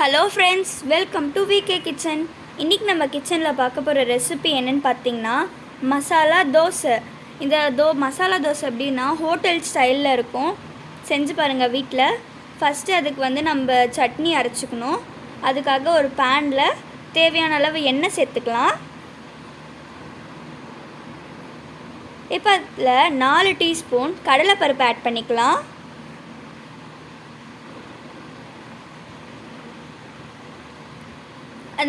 Hello friends welcome to VK kitchen இன்றைக்கி நம்ம கிச்சனில் பார்க்க போகிற ரெசிபி என்னென்னு பார்த்தீங்கன்னா மசாலா தோசை. இந்த தோ மசாலா தோசை அப்படின்னா ஹோட்டல் ஸ்டைலில் இருக்கும். செஞ்சு பாருங்கள் வீட்டில் ஃபஸ்ட்டு அதுக்கு வந்து நம்ம சட்னி அரைச்சிக்கணும். அதுக்காக ஒரு பேனில் தேவையான அளவு எண்ணெய் சேர்த்துக்கலாம். இப்போ அதில் நாலு டீஸ்பூன் கடலைப்பருப்பு ஆட் பண்ணிக்கலாம்.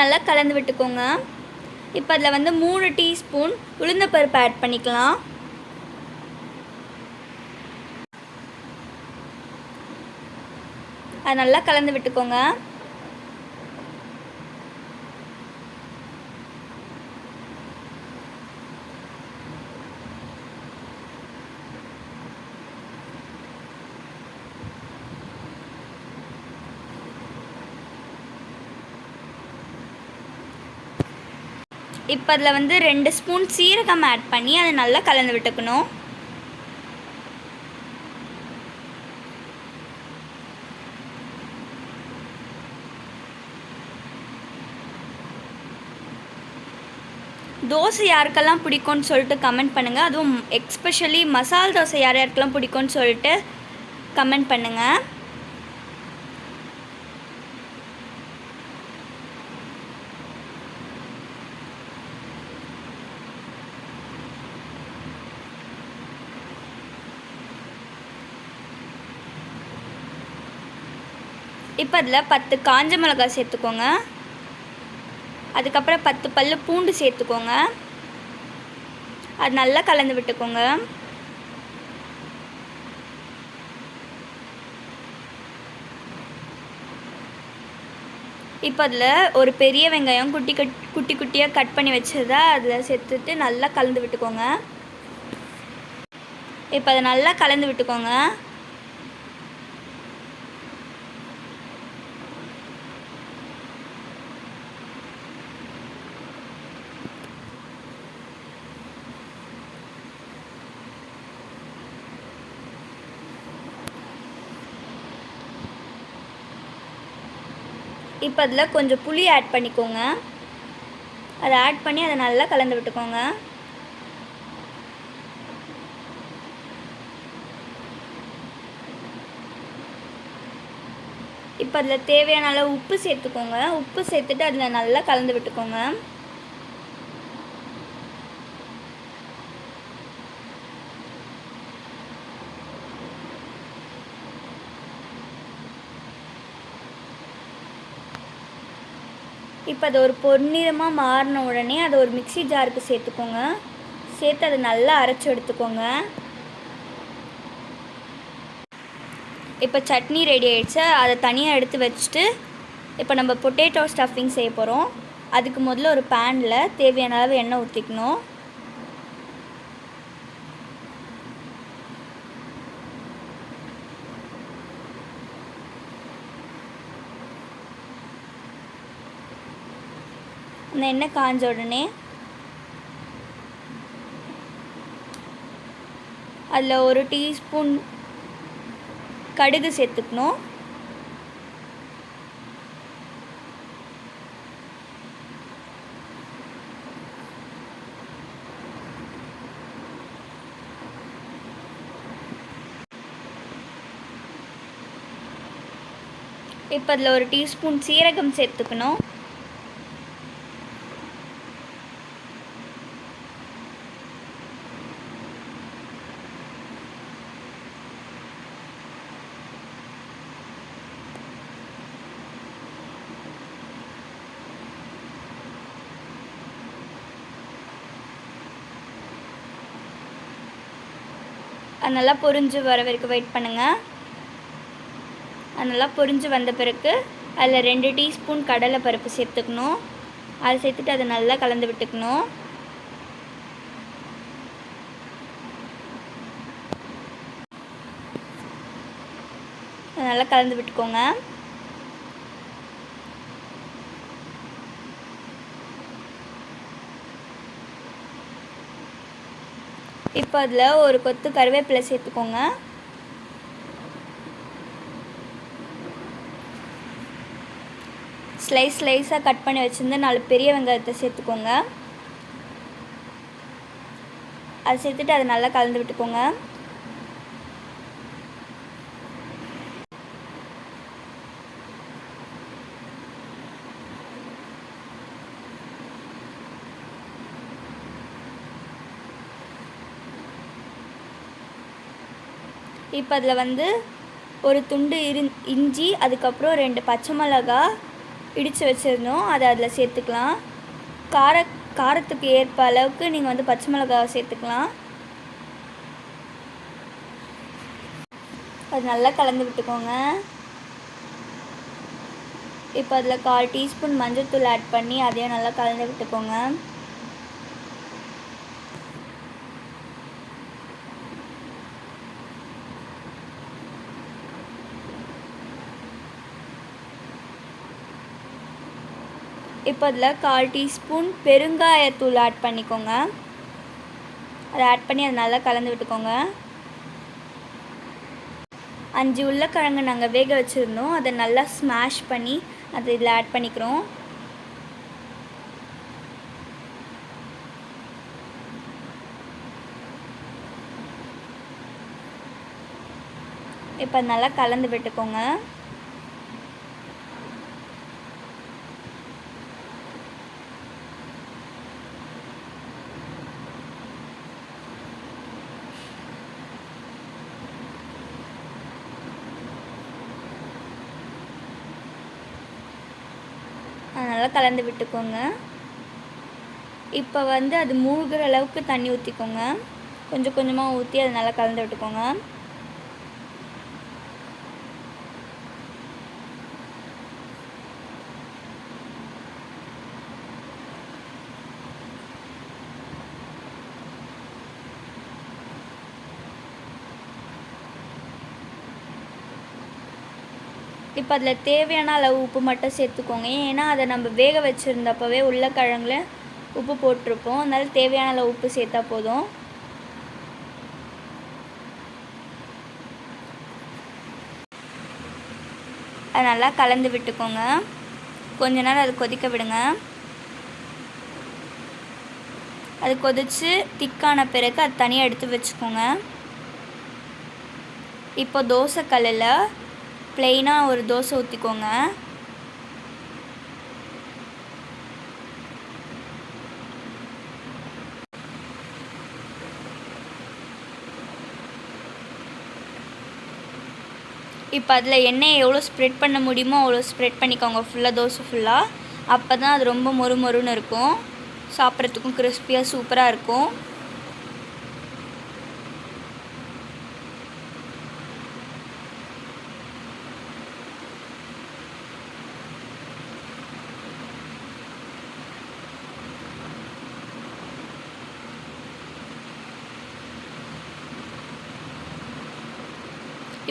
நல்லா கலந்து விட்டுக்கோங்க. இப்போ அதில் வந்து மூணு டீஸ்பூன் உளுந்தப்பருப்பு ஆட் பண்ணிக்கலாம். அது நல்லா கலந்து விட்டுக்கோங்க. இப்போ அதில் வந்து ரெண்டு ஸ்பூன் சீரகம் ஆட் பண்ணி அதை நல்லா கலந்து விட்டுக்கணும். தோசை யாருக்கெல்லாம் பிடிக்கும்னு சொல்லிட்டு கமெண்ட் பண்ணுங்கள் அதுவும் எக்ஸ்பெஷலி மசால் தோசை யார் யாருக்கெல்லாம் பிடிக்கும்னு சொல்லிட்டு கமெண்ட் பண்ணுங்கள் இப்போ அதில் பத்து காஞ்ச மிளகாய் சேர்த்துக்கோங்க. அதுக்கப்புறம் பத்து பல் பூண்டு சேர்த்துக்கோங்க. அது நல்லா கலந்து விட்டுக்கோங்க. இப்போ அதில் ஒரு பெரிய வெங்காயம் குட்டி கட் குட்டி குட்டியாக கட் பண்ணி வச்சதை அதில் சேர்த்துட்டு நல்லா கலந்து விட்டுக்கோங்க. இப்போ அதை நல்லா கலந்து விட்டுக்கோங்க. இப்போ அதில் கொஞ்சம் புளி ஆட் பண்ணிக்கோங்க. அதை ஆட் பண்ணி அதை நல்லா கலந்து விட்டுக்கோங்க. இப்போ அதில் தேவையான அளவு உப்பு சேர்த்துக்கோங்க. உப்பு சேர்த்துட்டு அதில் நல்லா கலந்து விட்டுக்கோங்க. இப்போ அது ஒரு பொன்னிறமாக மாறின உடனே அதை ஒரு மிக்சி ஜாருக்கு சேர்த்துக்கோங்க. சேர்த்து அதை நல்லா அரைச்சி எடுத்துக்கோங்க. இப்போ சட்னி ரெடி ஆகிடுச்சு அதை தனியாக எடுத்து வச்சுட்டு இப்போ நம்ம பொட்டேட்டோ ஸ்டஃபிங் செய்ய போகிறோம் அதுக்கு முதல்ல ஒரு பேனில் தேவையான அளவு எண்ணெய் ஊற்றிக்கணும் இந்த எண்ணெய் காஞ்ச உடனே அதில் ஒரு டீஸ்பூன் கடுகு சேர்த்துக்கணும். இப்போ அதில் ஒரு டீஸ்பூன் சீரகம் சேர்த்துக்கணும். அது நல்லா பொரிஞ்சு வர வரைக்கும் வெயிட் பண்ணுங்கள் அது நல்லா பொரிஞ்சு வந்த பிறகு அதில் ரெண்டு டீஸ்பூன் கடலை பருப்பு சேர்த்துக்கணும். அதை சேர்த்துட்டு அதை நல்லா கலந்து விட்டுக்கணும். நல்லா கலந்து விட்டுக்கோங்க. இப்போ அதில் ஒரு கொத்து கருவேப்பிலை சேர்த்துக்கோங்க. ஸ்லைஸ் ஸ்லைஸாக கட் பண்ணி வச்சுருந்து நாலு பெரிய வெங்காயத்தை சேர்த்துக்கோங்க. அதை சேர்த்துட்டு அதை நல்லா கலந்து விட்டுக்கோங்க. இப்போ அதில் வந்து ஒரு துண்டு இரு இஞ்சி அதுக்கப்புறம் ரெண்டு பச்சை மிளகா இடித்து வச்சுருந்தோம் அதை அதில் சேர்த்துக்கலாம். கார காரத்துக்கு ஏற்ப அளவுக்கு நீங்கள் வந்து பச்சை மிளகாவை சேர்த்துக்கலாம். அது நல்லா கலந்து விட்டுக்கோங்க. இப்போ அதில் கால் டீஸ்பூன் மஞ்சள்தூள் ஆட் பண்ணி அதையும் நல்லா கலந்து விட்டுக்கோங்க. இப்போ அதில் கால் டீஸ்பூன் பெருங்காயத்தூள் ஆட் பண்ணிக்கோங்க. அதை ஆட் பண்ணி அதை நல்லா கலந்து விட்டுக்கோங்க. அஞ்சு உருளைக்கிழங்கு நாங்கள் வேக வச்சுருந்தோம். அதை நல்லா ஸ்மாஷ் பண்ணி அதை இதில் ஆட் பண்ணிக்கிறோம். இப்போ நல்லா கலந்து விட்டுக்கோங்க. நல்லா கலந்து விட்டுக்கோங்க. இப்போ வந்து அது மூழ்கிற அளவுக்கு தண்ணி ஊற்றிக்கோங்க கொஞ்சம் கொஞ்சமாக ஊற்றி அதை நல்லா கலந்து விட்டுக்கோங்க. இப்போ அதில் தேவையான அளவு உப்பு மட்டும் சேர்த்துக்கோங்க. ஏன்னா அதை நம்ம வேக வச்சுருந்தப்பவே உருளைக்கிழங்குல உப்பு போட்டிருப்போம். அதனால் தேவையான அளவு உப்பு சேர்த்தா போதும். அது நல்லா கலந்து விட்டுக்கோங்க. கொஞ்ச நேரம் அது கொதிக்க விடுங்க. அது கொதித்து திக்கான பிறகு அது தனியாக எடுத்து வச்சுக்கோங்க. இப்போ தோசை கல்லில் ப்ளெயினாக ஒரு தோசை ஊற்றிக்கோங்க இப்போ அதில் எண்ணெயை எவ்வளோ ஸ்ப்ரெட் பண்ண முடியுமோ அவ்வளோ ஸ்ப்ரெட் பண்ணிக்கோங்க. ஃபுல்லாக தோசை ஃபுல்லாக அப்போ தான் அது ரொம்ப மொறு மொறுன்னு இருக்கும். சாப்பிட்றதுக்கும் கிறிஸ்பியாக சூப்பராக இருக்கும்.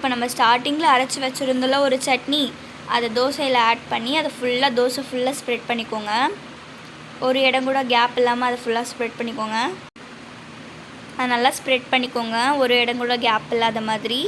இப்போ நம்ம ஸ்டார்டிங்கில் அரைச்சி வச்சுருந்தோம்ல ஒரு சட்னி அதை தோசையில் ஆட் பண்ணி அதை ஃபுல்லாக தோசை ஃபுல்லாக ஸ்ப்ரெட் பண்ணிக்கோங்க. ஒரு இடம் கூட கேப் இல்லாமல் அதை ஃபுல்லாக ஸ்ப்ரெட் பண்ணிக்கோங்க. அதை நல்லா ஸ்ப்ரெட் பண்ணிக்கோங்க. ஒரு இடம் கூட கேப் இல்லாத மாதிரி.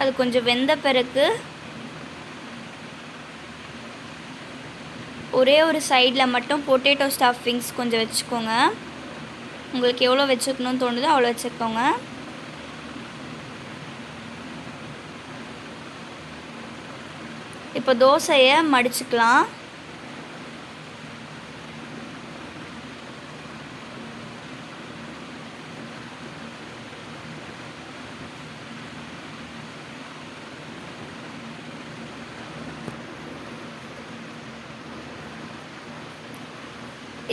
அது கொஞ்சம் வெந்த பிறகு ஒரே ஒரு சைடில் மட்டும் பொட்டேட்டோ ஸ்டஃபிங்ஸ் கொஞ்சம் வச்சுக்கோங்க. உங்களுக்கு எவ்வளோ வச்சுக்கணும்னு தோணுதோ அவ்வளோ வச்சுக்கோங்க. இப்போ தோசையை மடிச்சுக்கலாம்.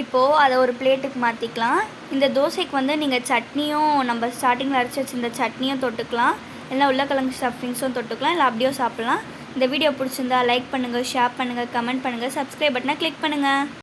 இப்போது அதை ஒரு பிளேட்டுக்கு மாற்றிக்கலாம் இந்த தோசைக்கு வந்து நீங்கள் சட்னியும் நம்ம ஸ்டார்டிங்கில் அரைச்சி வச்சிருந்த சட்னியும் தொட்டுக்கலாம். இல்லை உருளைக்கிழங்கு ஸ்டஃபிங்ஸும் தொட்டுக்கலாம் இல்லை அப்படியும் சாப்பிட்லாம். இந்த வீடியோ பிடிச்சிருந்தா லைக் பண்ணுங்கள் ஷேர் பண்ணுங்கள் கமெண்ட் பண்ணுங்கள் சப்ஸ்கிரைப் பட்டனை கிளிக் பண்ணுங்கள்